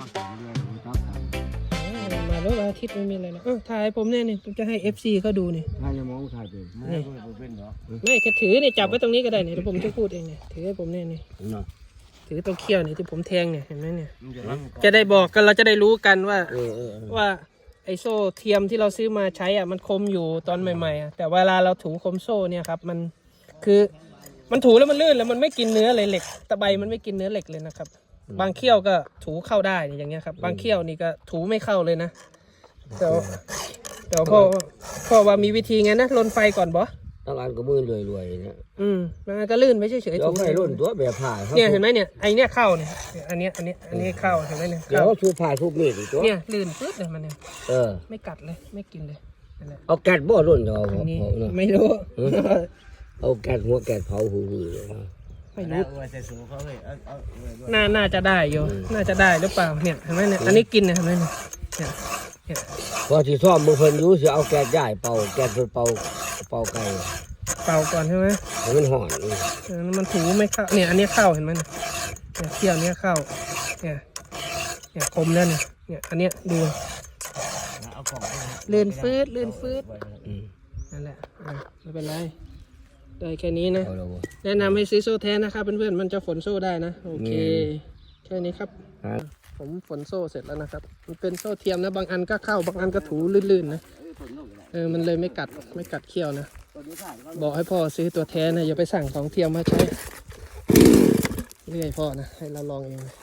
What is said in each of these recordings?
มาขายเรื่อยๆครับมาแล้ววันอาทิตย์ไม่มีอะไรหรอกเออถ่ายให้ผมเนี่ยนี่ผมจะให้ FC เขาดูนี่ถ้ายังมองถ่ายเป็นนี่เป็นเหรอไม่แค่ถือเนี่ยจับไว้ตรงนี้ก็ได้เนี่ยเดี๋ยวผมจะพูดเองเนี่ยถือให้ผมเนี่ยนี่เนาะถือตรงเขี้ยวเนี่ยที่ผมแทงเนี่ยเห็นไหมเนี่ยมันจะรับจะได้บอกกันเราจะได้รู้กันว่าเออเออว่าไอโซ่เทียมที่เราซื้อมาใช้อะมันคมอยู่ตอนใหม่ๆอะแต่เวลาเราถูคมโซ่เนี่ยครับมันคือมันถูแล้วมันลื่นแล้วมันไม่กินเนื้อเลยเหล็กตะไบมันไม่กินเนื้อเหล็กเลยนะครับ บางเขี้ยวก็ถูเข้าได้เนี่ยอย่างเงี้ยครับ บางเขี้ยวนี่ก็ถูไม่เข้าเลยนะแต่ว่าแต่ว่าพ่อพ่อว่ามีวิธีไงนะลนไฟก่อนบอตลาดก็มือรวยๆเนี่ยอืมมันก็ลื่นไม่เฉยๆเดี๋ยวถูไฟรุ่นตัวแบบผ่าเนี่ยเห็นไหมเนี่ยไอเนี่ยเข้าเนี่ยอันเนี้ยอันเนี้ยอันนี้เข้าเห็นไหมเนี่ยเดี๋ยวเข้าชูผ่าทุบมีดอีกตัวเนี่ยลื่นปึ๊ดเลยมันเนี่ยเออไม่กัดเลยไม่กินเลยนั่นแหละเอาแก๊สบ่รุ่นจะเอาอันนี้เอาเนาะ ไม่รู้เอาแก๊สหัวแก๊สเผาหูหือเลยนะไม่รู้น่าน่าจะได้อยู่น่าจะได้หรือเปล่าเนี่ยเห็นไหมเนี่ยอันนี้กินเนี่ยเห็นไหมเนี่ยเนี่ยเนี่ยพอที่ซ่อมมือเพิ่นอยู่สิเอาแก๊สย่ายเป่าแก๊สเพิ่นเป่าเป่าไก่เป่าก่อนใช่ไหมให้มันห่อนอืมเออมันถูไม่เข้าเนี่ยอันนี้เข้าเห็นไหมเนี่ยเนี่ยเที่ยวเนี้ยเข้าเนี่ยเนี่ยคมแล้วเนี่ยเนี่ยอันเนี้ยดูลื่นฟืดลื่นฟืดอืมนั่นแหละอะไม่เป็นไร ได้แค่นี้นะ เอาแล้วบ่แนะนำให้ซื้อโซ่แท้นะครับเพื่อนๆมันจะฝนโซ่ได้นะ โอเค แค่นี้ครับครับผมฝนโซ่เสร็จแล้วนะครับ มันเป็นโซ่เทียมนะ บางอันก็เข้า บางอันก็ถูลื่นๆนะ เออ มันเลยไม่กัด ไม่กัดเขี้ยวนะ บอกให้พ่อซื้อตัวแท้นะ อย่าไปสั่งของเทียมมาใช้ เรื่อยพ่อนะ ให้เราลองเองนะ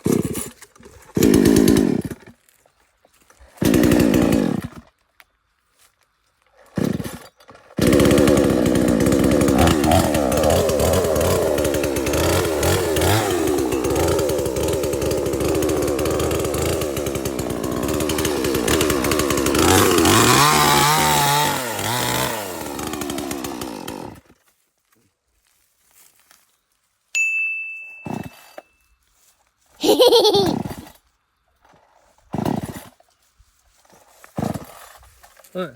เออ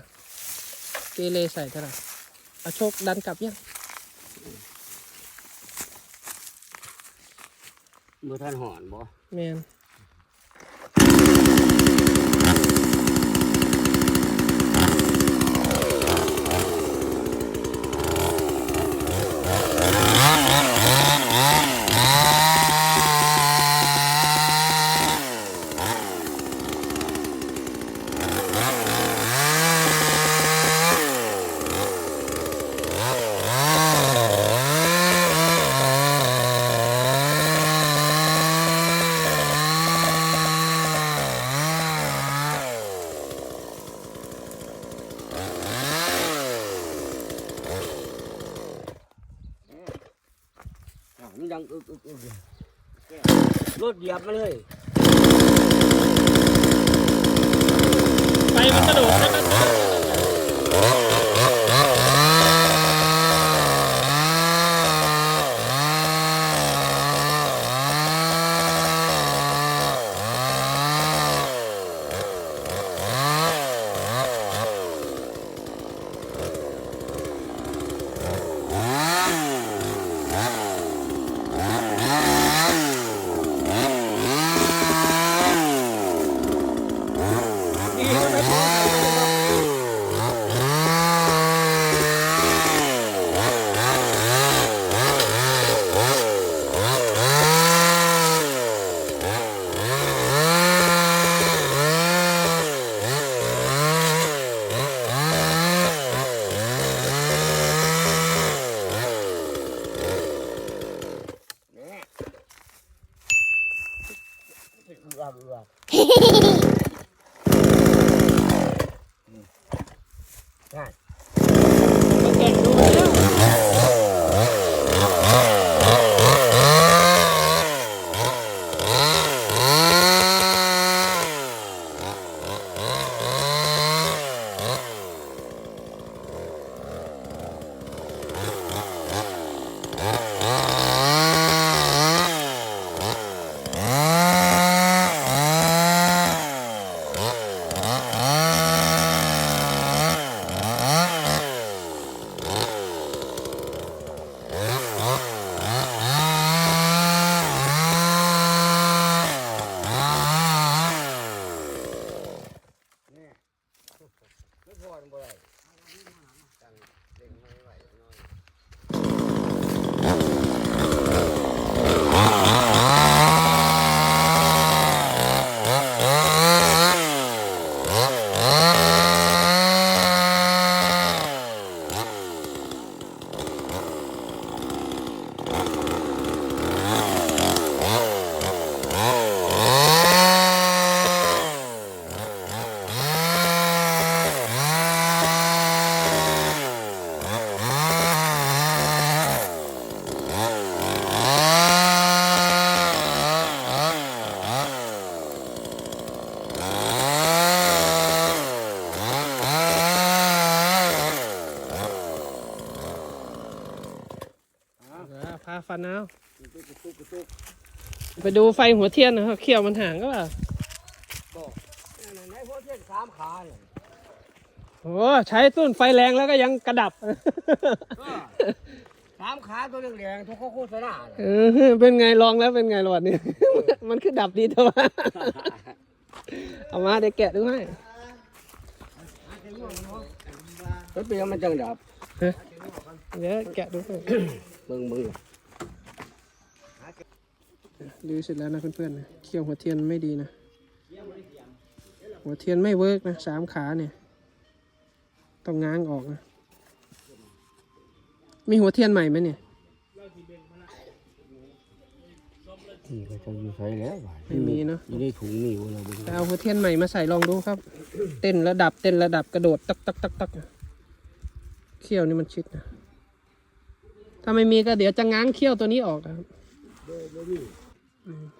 เกเรใส่เท่าไหร่เอาโชคดันกลับยังมือท่านห่อนบ่แมน ดังอึกอึกอึกรถเหยียบมาเลย ไฟมันกระโดดแล้วก็ดี อึกอักอึอักง่ายมาแกะดู ตุกกระตุกไปดูไฟหัวเทียนนะครับเขี้ยวมันห่างก็เปล่าก็นั่นไหนพวกเส้นสามขาเนี่ยโอ้ใช้ตุ้นไฟแรงแล้วก็ยังกระดับก็สามขาตัวแรงๆทุกเขาโฆษณาเนี่ยเออเป็นไงลองแล้วเป็นไงหลอดนี่มันคือดับดีเท่าว่าเอามาเดี๋ยวแกะดูให้มันเป็นยังมันจังดับเดี๋ยวแกะดูให้เบิ่งเบิ่ งดูเสร็จแล้วนะเพื่อนๆนะเขี้ยวหัวเทียนไม่ดีนะ หัวเทียนไม่เวิร์กนะสามขาเนี่ย ต้องง้างออกนะ มีหัวเทียนใหม่ไหมเนี่ยนี่ก็จะอยู่ใส่แล้วว่ะไม่มีเนอะอยู่ในถุงนี่วะเราเบิ่งไปเอาหัวเทียนใหม่มาใส่ลองดูครับ เต้นระดับเต้นระดับกระโดดตักตักตักตักเขี้ยวนี่มันชิดนะ ถ้าไม่มีก็เดี๋ยวจะง้างเขี้ยวตัวนี้ออกนะครับอืม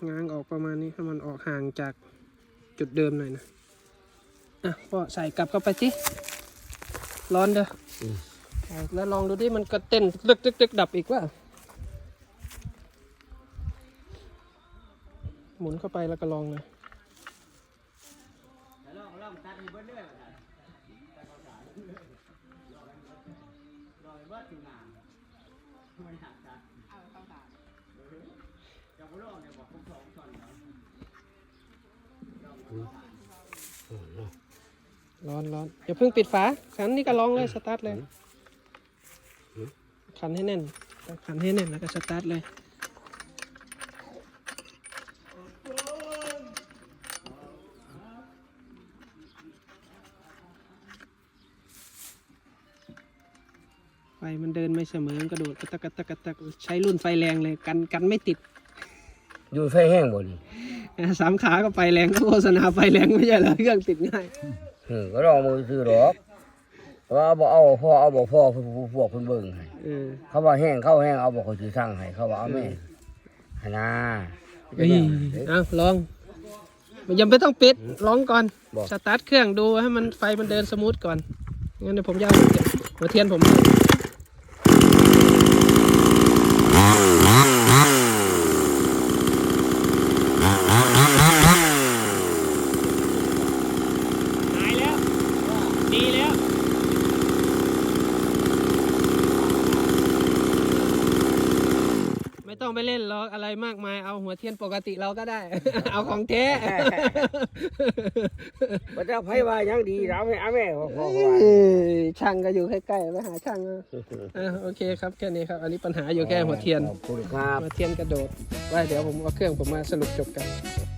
ง้างออกประมาณนี้ให้มันออกห่างจากจุดเดิมหน่อยนะ อะพ่อใส่กลับเข้าไปสิ ร้อนเด้ออเอาแล้วลองดูดิมันก็เต้นตึกตึกตึกดับอีกว่า หมุนเข้าไปแล้วก็ลอง เลยร้อนร้อนอย่าเพิ่งปิดฝาขันนี่ก็ลองเลยสตาร์ทเลยขันให้แน่นขันให้แน่นแล้วก็สตาร์ทเลยไฟมันเดินไม่เสมอ กระโดดกระตักกระตักกระตักใช้รุ่นไฟแรงเลยกันกันไม่ติด อยู่ไฟแห้งบ่นี่สามขาก็ไฟแรงก็โฆษณาไฟแรงไม่ใช่เหรอเครื่องติดง่ายเออก็ลองมือซื้อหรอกว่าบ่เอาพ่อเอาบ่พ่อพวกพวกเพิ่นเบิ่งให้เออเขาว่าแห้งเข้าแห้งเอาบ่เขาสิสั่งให้เขาว่าเอาแม่หนนาเอ้ยเอาลองยังไม่ต้องปิดลองก่อนบอกสตาร์ทเครื่องดูให้มันไฟมันเดินสมูทก่อน งั้นเดี๋ยวผมจะเอาหัวเทียนหัวเทียนผมให้หายแล้ว ดีแล้ว ไม่ต้องไปเล่นหร อกอะไรมากมายเอาหัวเทียนปกติเราก็ได้ เอาของแท้บ่จะไผว่าหยังดีเอาแม่เอาแม่พ่อพ่อว่าเอ้ยช่างก็อยู่ใกล้ๆไปหาช่างเอาอะโอเคครับแค่นี้ครับอันนี้ปัญหาอยู่แค่หัวเทียนขอบคุณครับหัวเทียนกระโดดไว้เดี๋ยวผมเอาเครื่องผมมาสรุปจบกันค